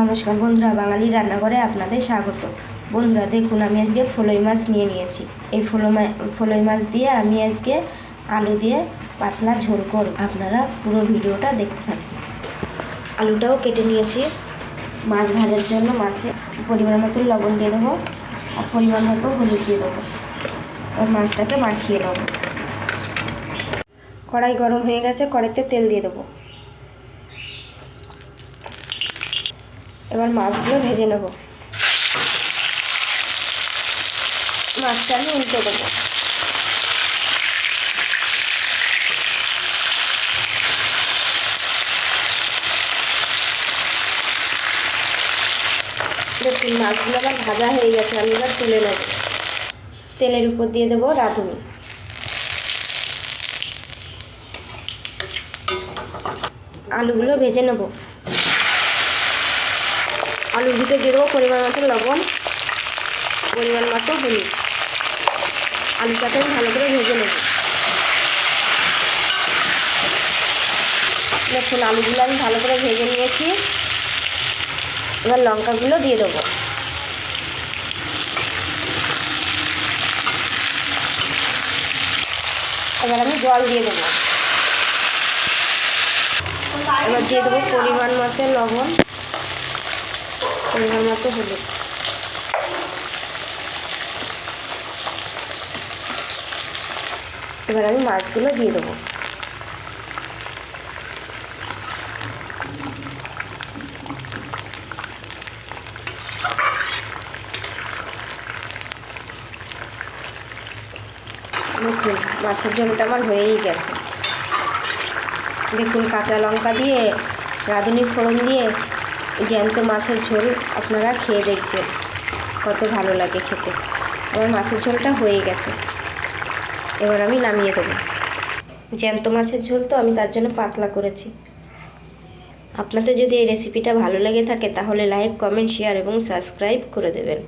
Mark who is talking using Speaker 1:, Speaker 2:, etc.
Speaker 1: নমস্কার বন্ধুরা, বাঙালি রান্নাঘরে আপনাদের স্বাগত। বন্ধুরা, দেখুন, আমি আজকে ফলই মাছ নিয়ে নিয়েছি। এই ফলো ফলই মাছ দিয়ে আমি আজকে আলু দিয়ে পাতলা ঝোল করব। আপনারা পুরো ভিডিওটা দেখতে থাকুন। আলুটাও কেটে নিয়েছি। মাছ ভাজার জন্য মাছে পরিমাণ মতো লবণ দিয়ে দেবো আর পরিমাণ মতো হলুদ দিয়ে দেবো। আর মাছটাকে মাখিয়ে নেব। কড়াই গরম হয়ে গেছে, কড়াইতে তেল দিয়ে দেবো। এবার মাছগুলো ভেজে নেব। মাছটা আমি উল্টে দেবো। দেখুন, মাছগুলো আমার ভাজা হয়ে গেছে, আমি এবার তুলে নেব। তেলের উপর দিয়ে দেবো রাঁধুনি। আলুগুলো ভেজে নেব। আলুর ভিতরে দিয়ে দেবো, পরিমাণ মতো লবণ, পরিমাণ মতো হলুদ। আলুটাকে আমি ভালো করে ভেজে নেব। দেখুন, আলুগুলো আমি ভালো করে ভেজে নিয়েছি। এবার লঙ্কাগুলো দিয়ে দেবো। এবার আমি জল দিয়ে দেবো। এবার দিয়ে দেবো পরিমাণ মতো লবণ। পরিমাণ মতো হলুদ। এবার আমি মাছগুলো দিয়ে দেবো। দেখুন, মাছের ঝোলটা আমার হয়েই গেছে। দেখুন, কাঁচা লঙ্কা দিয়ে রাঁধুনি ফোড়ন দিয়ে জ্যান্ত মাছের ঝোল আপনারা খেয়ে দেখবেন। কত ভালো লাগে খেতে। আমার মাছের ঝোলটা হয়ে গেছে। এবার আমি নামিয়ে দেবো। জ্যান্ত মাছের ঝোল তো আমি তার জন্য পাতলা করেছি। আপনাদের যদি এই রেসিপিটা ভালো লেগে থাকে তাহলে লাইক কমেন্ট শেয়ার এবং সাবস্ক্রাইব করে দেবেন।